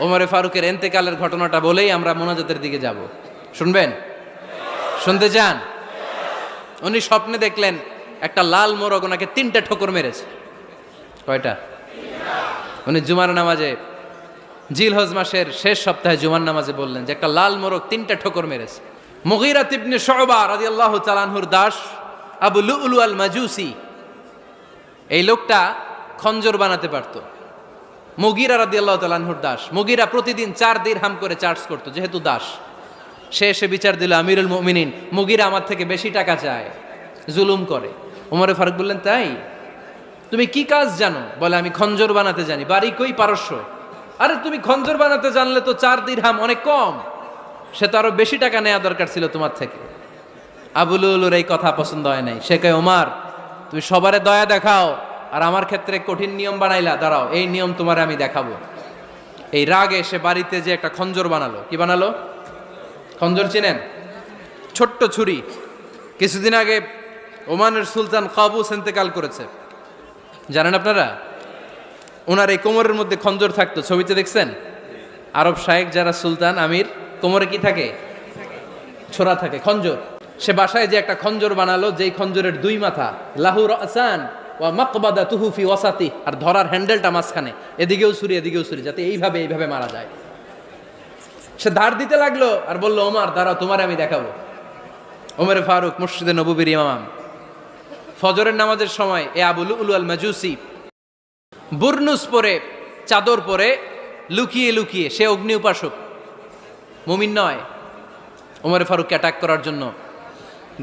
ওমরে ফারুকের এন্তেকালের ঘটনাটা বলেই আমরা মোনাজাতের দিকে যাব। শুনবেন? শুনতে চান? উনি স্বপ্নে দেখলেন একটা লাল মোরগ ওনাকে তিনটা ঠোকর মেরেছে। কয়টা? উনি জুমার নামাজে জিল হজ মাসের শেষ সপ্তাহে জুমার নামাজে বললেন যে একটা লাল মোরগ তিনটা ঠোকর মেরেছে। মুগিরা তিবনে শোবা রাজি আল্লাহ তালানহুর দাস, আবু লুলু আল মাজুসি এই লোকটা খঞ্জর বানাতে পারত। মুগিরা রাদি আল্লাহ তালানহুর দাস। মুগিরা প্রতিদিন চার দিন হাম করে চার্জ করতো, যেহেতু দাস। সে এসে বিচার দিল, আমিরুল মুমিনিন, মুগিরা আমার থেকে বেশি টাকা চায়, জুলুম করে। ওমরে ফারুক বললেন, তাই? তুমি কি কাজ জানো? বলে, আমি খঞ্জর বানাতে জানি। বাড়ি কই পারস্য? আরে, তুমি খঞ্জর বানাতে জানলে তো চার দিন হাম অনেক কম। সে তো আরও বেশি টাকা নেওয়া দরকার ছিল তোমার থেকে। আবুলুলুর এই কথা পছন্দ হয় নাই। সে কয়, ওমার, তুমি সবারে দয়া দেখাও আর আমার ক্ষেত্রে কঠিন নিয়ম বানাইলা, দাঁড়াও, এই নিয়ম তোমার আমি দেখাবো। এই রাগে সে বাড়িতে যে একটা খঞ্জর বানালো, কি বানালো? খঞ্জর চিনেন? ছোট্ট ছুরি। কিছুদিন আগে ওমানের সুলতান কাবুস ইন্তেকাল করেছে। জানেন আপনারা? ওনার এই কোমরের মধ্যে খঞ্জর থাকতো, ছবিতে দেখছেন? আরব শাহেক যারা সুলতান, আমির, কোমরে কি থাকে? ছোড়া থাকে, খঞ্জর। সে বাসায় যে একটা খঞ্জর বানালো, যেই খঞ্জরের দুই মাথা লাহুর আসান ওয়া মাকবাদা তুহুফি ওয়াসাতি, আর ধরার হ্যান্ডেলটা মাঝখানে, এদিকেও ছুরি এদিকেও ছুরি, যাতে এইভাবে এইভাবে মারা যায়। সে ধার দিতে লাগল আর বলল, ওমার, দাঁড়াও, তোমার আমি দেখাবো। ওমর ফারুক মুর্শিদে নবুবির ইমাম। ফজরের নামাজের সময়, এ আবুল উলু আল মাজুসি, বুরনুস পরে, চাদর পরে, লুকিয়ে লুকিয়ে, সে অগ্নি উপাসক। মুমিন নয়। ওমর ফারুককে অ্যাটাক করার জন্য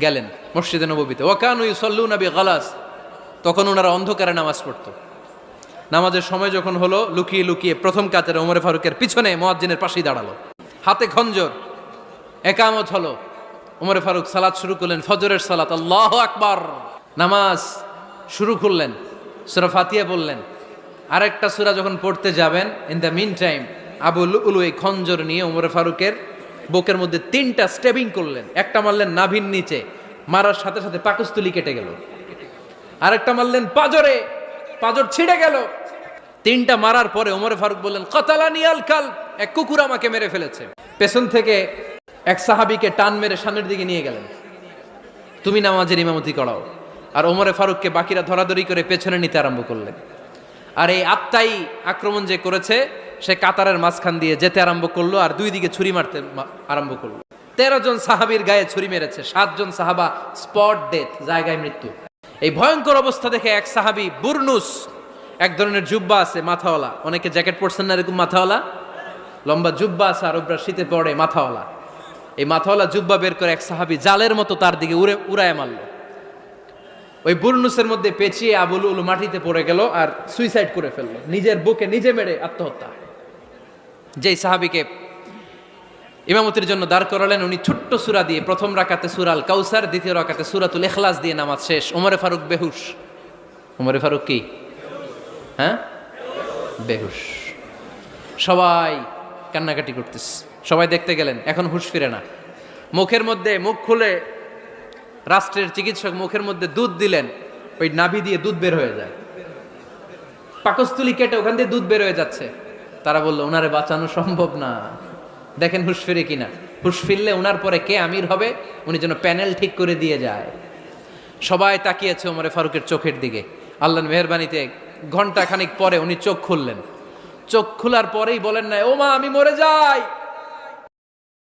গেলেন মসজিদে নবীতে ওয়াকানু ইউসল্লু নবী গালাস তখন ওনারা অন্ধকারে নামাজ পড়তো। নামাজের সময় যখন হলো, লুকিয়ে লুকিয়ে প্রথম কাতারে ওমরে ফারুকের পিছনে মোয়াজ্জিনের পাশেই দাঁড়াল। হাতে খঞ্জর, একামত হলো। ওমরে ফারুক সালাত শুরু করলেন, ফজরের সালাত, আল্লাহ আকবার। নামাজ শুরু করলেন, সুরা ফাতিয়া বললেন আরেকটা সুরা যখন পড়তে যাবেন ইন দ্য মিন টাইম আবু উলু এই খঞ্জর নিয়ে ওমরে ফারুকের বুকের মধ্যে তিনটা স্টেবিং করলেন। একটা মারলেন নাভির নিচে, মারার সাথে সাথে পাকস্থলী কেটে গেল। আরেকটা মারলেন পাজরে, পাজর ছিঁড়ে গেল। তিনটা মারার পরে ওমরে ফারুক বললেন, কতালানি আল কাল এক কুকুর আমাকে মেরে ফেলেছে। পেছন থেকে এক সাহাবিকে টান মেরে সামনের দিকে নিয়ে গেলেন। তুমি নামাজের ইমামতি করাও। আর ওমরে ফারুককে বাকিরা ধরাধরি করে পেছনে নিতে আরম্ভ করলেন। আর এই আত্মাই আক্রমণ যে করেছে, সে কাতারের মাঝখান দিয়ে যেতে আরম্ভ করল আর দুই দিকে ছুরি মারতে আরম্ভ করল। তেরো জন সাহাবির গায়ে ছুরি মেরেছে সাতজন সাহাবা স্পট ডেথ, জায়গায় মৃত্যু। এই ভয়ঙ্কর অবস্থা দেখে এক সাহাবি বুরনুস, এক ধরনের জুব্বা আছে, মাথাওয়ালা। অনেকে জ্যাকেট পরছেন না এরকম মাথাওয়ালা? লম্বা জুব্বা আছে, আর ওপরা শীতে পড়ে মাথাওয়ালা। এই মাথাওয়ালা জুব্বা বের করে এক সাহাবি জালের মতো তার দিকে উড়ে, উড়ায় মারলো। ওই বুরনুসের মধ্যে পেঁচিয়ে আবুল উলু মাটিতে পড়ে গেল আর সুইসাইড করে ফেলল। নিজের বুকে নিজে মেরে আত্মহত্যা। যেই সাহাবিকে ইমামতির জন্য দাঁড় করালেন। উনি ছোট্ট সুরা দিয়ে, প্রথম রাকাতে সুরাল কাউসার দ্বিতীয় রাকাতে সুরাতুল এখলাস দিয়ে নামাজ শেষ। ওমরে ফারুক বেহুশ। ওমরে ফারুক কি? হ্যাঁ? বেহুশ। সবাই কান্নাকাটি করতেছে। সবাই দেখতে গেলেন, এখন হুশ ফিরে না। মুখের মধ্যে মুখ খুলে রাষ্ট্রের চিকিৎসক মুখের মধ্যে দুধ দিলেন, ওই নাভি দিয়ে দুধ বের হয়ে যায়। পাকস্থলী কেটে ওখান দিয়ে দুধ বের হয়ে যাচ্ছে। তারা বলল ওনারে বাঁচানো সম্ভব না। দেখেন হুশ ফিরে কিনা। হুশ ফিরলে ওনার পরে কে আমির হবে? উনি যেন প্যানেল ঠিক করে দিয়ে যায়। সবাই তাকিয়েছে ওমরে ফারুকের চোখের দিকে। আল্লাহ মেহরবানিতে ঘণ্টা খানিক পরে উনি চোখ খুললেন। চোখ খোলার পরেই বলেন না ও মা আমি মরে যাই!